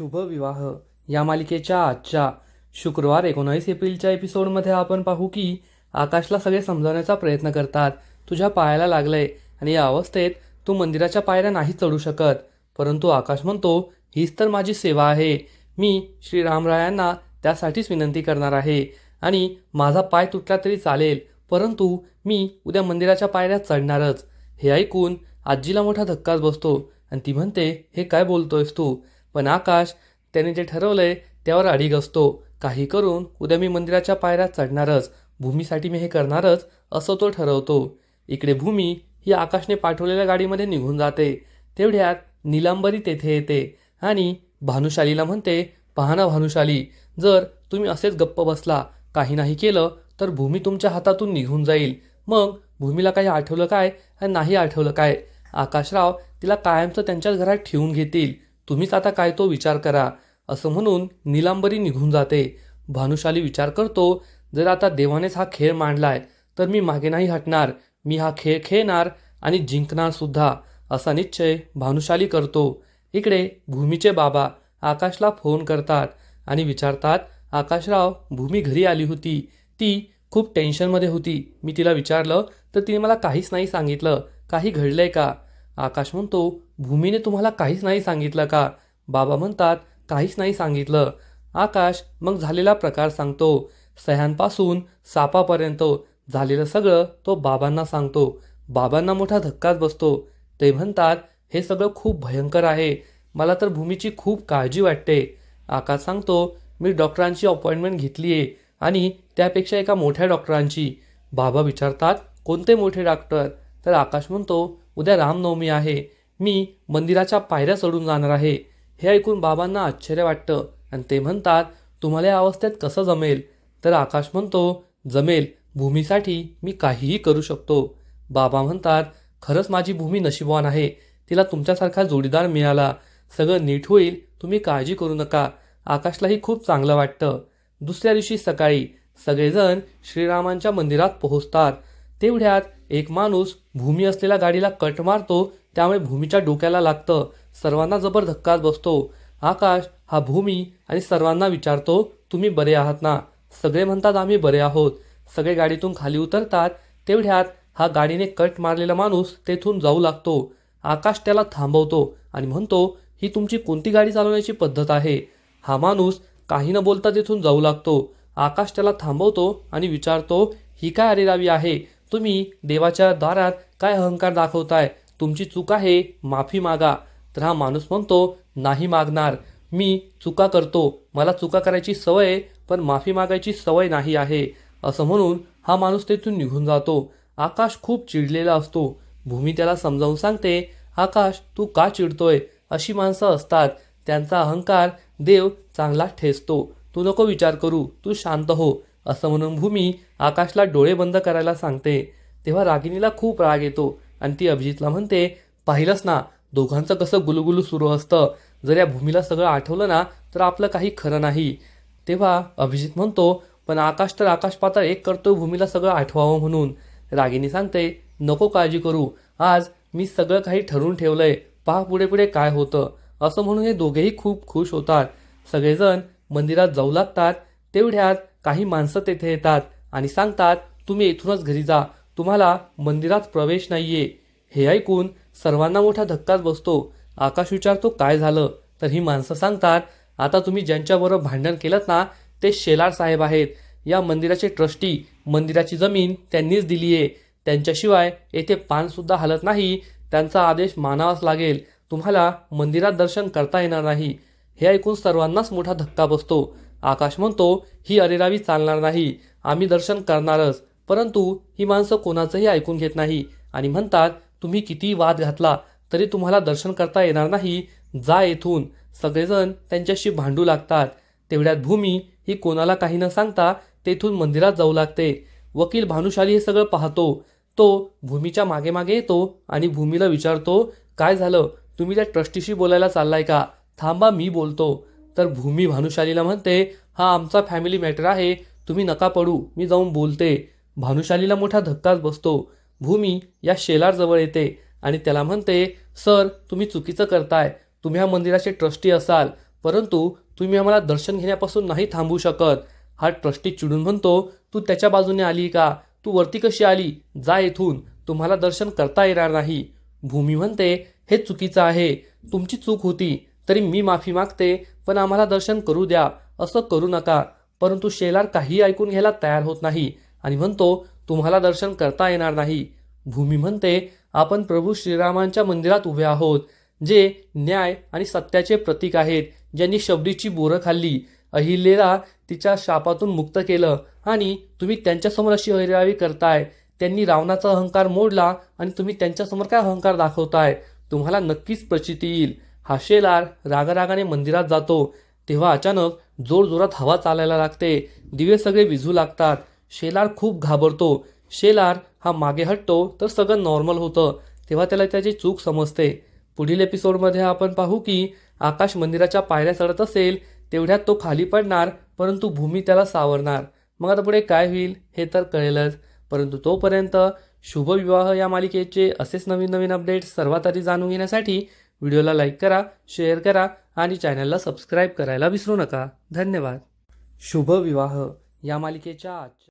शुभ विवाह. या मालिकेच्या आजच्या शुक्रवार एकोणावीस एप्रिलच्या एपिसोडमध्ये आपण पाहू की आकाशला सगळे समजावण्याचा प्रयत्न करतात. तुझ्या पायाला लागलंय आणि या अवस्थेत तू मंदिराच्या पायऱ्या नाही चढू शकत. परंतु आकाश म्हणतो हीच तर माझी सेवा आहे. मी श्रीरामरायांना त्यासाठीच विनंती करणार आहे. आणि माझा पाय तुटला तरी चालेल परंतु मी उद्या मंदिराच्या पायऱ्या चढणारच. हे ऐकून आजीला मोठा धक्काच बसतो आणि ती म्हणते हे काय बोलतोयस तू? पण आकाश त्याने जे ठरवलंय त्यावर अडीग असतो. काही करून उद्या मी मंदिराच्या पायऱ्या चढणारच भूमीसाठी मी हे करणारच असं तो ठरवतो. इकडे भूमी ही आकाशने पाठवलेल्या गाडीमध्ये निघून जाते. तेवढ्यात निलांबरी तेथे येते आणि भानुशालीला म्हणते पहाना भानुशाली जर तुम्ही असेच गप्प बसला काही नाही केलं तर भूमी तुमच्या हातातून निघून जाईल. मग भूमीला काही आठवलं काय आणि नाही आठवलं काय? आकाशराव तिला कायमचं त्यांच्याच घरात ठेवून घेतील. तुम्हीच आता काय तो विचार करा असं म्हणून निलांबरी निघून जाते. भानुशाली विचार करतो जर आता देवानेच हा खेळ मांडलाय तर मी मागे नाही हटणार मी हा खेळ खेळणार आणि जिंकणार सुद्धा असा निश्चय भानुशाली करतो. इकडे भूमीचे बाबा आकाशला फोन करतात आणि विचारतात आकाशराव भूमी घरी आली होती. ती खूप टेन्शनमध्ये होती. मी तिला विचारलं तर तिने मला काहीच नाही सांगितलं. काही घडलंय का? आकाश म्हणतो भूमीने तुम्हाला काहीच नाही सांगितलं का? बाबा म्हणतात काहीच नाही सांगितलं. आकाश मग झालेला प्रकार सांगतो. सह्यांपासून सापापर्यंत झालेलं सगळं तो बाबांना सांगतो. बाबांना मोठा धक्काच बसतो. ते म्हणतात हे सगळं खूप भयंकर आहे. मला तर भूमीची खूप काळजी वाटते. आकाश सांगतो मी डॉक्टरांची अपॉइंटमेंट घेतली आहे आणि त्यापेक्षा एका मोठ्या डॉक्टरांची. बाबा विचारतात कोणते मोठे डॉक्टर? तर आकाश म्हणतो उद्या रामनवमी आहे. मी मंदिराच्या पायऱ्या चढून जाणार आहे. हे ऐकून बाबांना आश्चर्य वाटतं आणि ते म्हणतात तुम्हाला या अवस्थेत कसं जमेल? तर आकाश म्हणतो जमेल. भूमीसाठी मी काहीही करू शकतो. बाबा म्हणतात खरंच माझी भूमी नशिबवान आहे. तिला तुमच्यासारखा जोडीदार मिळाला. सगळं नीट होईल. तुम्ही काळजी करू नका. आकाशलाही खूप चांगलं वाटतं. दुसऱ्या दिवशी सकाळी सगळेजण श्रीरामांच्या मंदिरात पोहोचतात. तेवढ्यात एक माणूस भूमी असलेल्या गाडीला कट मारतो त्यामुळे भूमीच्या डोक्याला लागतं. सर्वांना जबर धक्काच बसतो. आकाश हा भूमी आणि सर्वांना विचारतो तुम्ही बरे आहात ना? सगळे म्हणतात आम्ही बरे आहोत. सगळे गाडीतून खाली उतरतात. तेवढ्यात हा गाडीने कट मारलेला माणूस तेथून जाऊ लागतो. आकाश त्याला थांबवतो आणि म्हणतो ही तुमची कोणती गाडी चालवण्याची पद्धत आहे? हा माणूस काही न बोलता तिथून जाऊ लागतो. आकाश त्याला थांबवतो आणि विचारतो ही काय अरेरावी आहे? तुम्ही देवाच्या दारात काय अहंकार दाखवताय? तुमची चूक आहे माफी मागा. तर हा माणूस म्हणतो नाही मागणार. मी चुका करतो. मला चुका करायची सवय आहे पण माफी मागायची सवय नाही आहे. असं म्हणून हा माणूस तेथून निघून जातो. आकाश खूप चिडलेला असतो. भूमी त्याला समजावून सांगते आकाश तू का चिडतोय? अशी माणसं असतात. त्यांचा अहंकार देव चांगला ठेचतो. तू नको विचार करू. तू शांत हो. असं म्हणून भूमी आकाशला डोळे बंद करायला सांगते. तेव्हा रागिनीला खूप राग येतो आणि ती अभिजितला म्हणते पाहिलंच ना दोघांचं कसं गुलुगुलू सुरू असतं. जर या भूमीला सगळं आठवलं ना तर आपलं काही खरं नाही. तेव्हा अभिजित म्हणतो पण आकाश तर आकाश पाताळ एक करतो भूमीला सगळं आठवावं म्हणून. रागिनी सांगते नको काळजी करू. आज मी सगळं काही ठरवून ठेवलंय. पहा पुढे पुढे काय होतं. असं म्हणून हे दोघेही खूप खुश होतात. सगळेजण मंदिरात जाऊ लागतात. तेवढ्यात काही माणसं तेथे येतात आणि सांगतात तुम्ही इथूनच घरी जा. तुम्हाला मंदिरात प्रवेश नाहीये. हे ऐकून सर्वांना मोठा धक्काच बसतो. आकाश विचारतो काय झालं? तर ही माणसं सांगतात आता तुम्ही ज्यांच्याबरोबर भांडण केलं ना ते शेलार साहेब आहेत. या मंदिराचे ट्रस्टी मंदिराची जमीन त्यांनीच दिली आहे त्यांच्याशिवाय येथे पानसुद्धा हलत नाही. त्यांचा आदेश मानावाच लागेल. तुम्हाला मंदिरात दर्शन करता येणार नाही. हे ऐकून सर्वांनाच मोठा धक्का बसतो. आकाश म्हणतो ही अरेरावी चालणार नाही. आम्ही दर्शन करणारच. परंतु ही माणसं कोणाचंही ऐकून घेत नाही आणि म्हणतात तुम्ही किती वाद घातला तरी तुम्हाला दर्शन करता येणार नाही. जा येथून. सगळेजण त्यांच्याशी भांडू लागतात. तेवढ्यात भूमी ही कोणाला काही न सांगता तेथून मंदिरात जाऊ लागते. वकील भानुशाली हे सगळं पाहतो. तो भूमीच्या मागे मागे येतो आणि भूमीला विचारतो काय झालं? तुम्ही त्या ट्रस्टीशी बोलायला चाललाय का? थांबा मी बोलतो. तर भूमी भानुशालीला म्हणते हा आमचा फॅमिली मॅटर आहे तुम्ही नका पडू मी जाऊन बोलते. भानुशालीला मोठा धक्काच बसतो. भूमी या शेलारजवळ येते आणि त्याला म्हणते सर तुम्ही चुकीचं करताय तुम्ही ह्या मंदिराचे ट्रस्टी असाल परंतु तुम्ही आम्हाला दर्शन घेण्यापासून नाही थांबू शकत. हा ट्रस्टी चिडून म्हणतो तू त्याच्या बाजूने आली का? तू वरती कशी आली? जा येथून तुम्हाला दर्शन करता येणार नाही. भूमी म्हणते हे चुकीचं आहे तुमची चूक होती तरी मी माफी मागते पण आम्हाला दर्शन करू द्या असं करू नका. परंतु शेलार काही ऐकून घ्यायला तयार होत नाही आणि म्हणतो तुम्हाला दर्शन करता येणार नाही. भूमी म्हणते आपण प्रभू श्रीरामांच्या मंदिरात उभे आहोत जे न्याय आणि सत्याचे प्रतीक आहेत ज्यांनी शबरीची बोरं खाल्ली. अहिलेला तिच्या शापातून मुक्त केलं आणि तुम्ही त्यांच्यासमोर अशी अहिरावी करताय. त्यांनी रावणाचा अहंकार मोडला आणि तुम्ही त्यांच्यासमोर काय अहंकार दाखवताय? तुम्हाला नक्कीच प्रचिती येईल. हा शेलार रागारागाने मंदिरात जातो तेव्हा अचानक जोरजोरात हवा चालायला लागते. दिवे सगळे विझू लागतात. शेलार खूप घाबरतो. शेलार हा मागे हटतो तर सगळं नॉर्मल होतं. तेव्हा त्याला त्याची चूक समजते. पुढील एपिसोडमध्ये आपण पाहू की आकाश मंदिराच्या पायऱ्या चढत असेल तेवढ्यात तो खाली पडणार परंतु भूमी त्याला सावरणार. मग आता पुढे काय होईल हे तर कळेलच. परंतु तोपर्यंत शुभविवाह या मालिकेचे असेच नवीन नवीन अपडेट्स सर्वात आधी जाणून घेण्यासाठी व्हिडिओला लाईक करा शेअर करा आणि चॅनलला सबस्क्राईब करायला विसरू नका. धन्यवाद. शुभ विवाह. या मालिकेच्या आज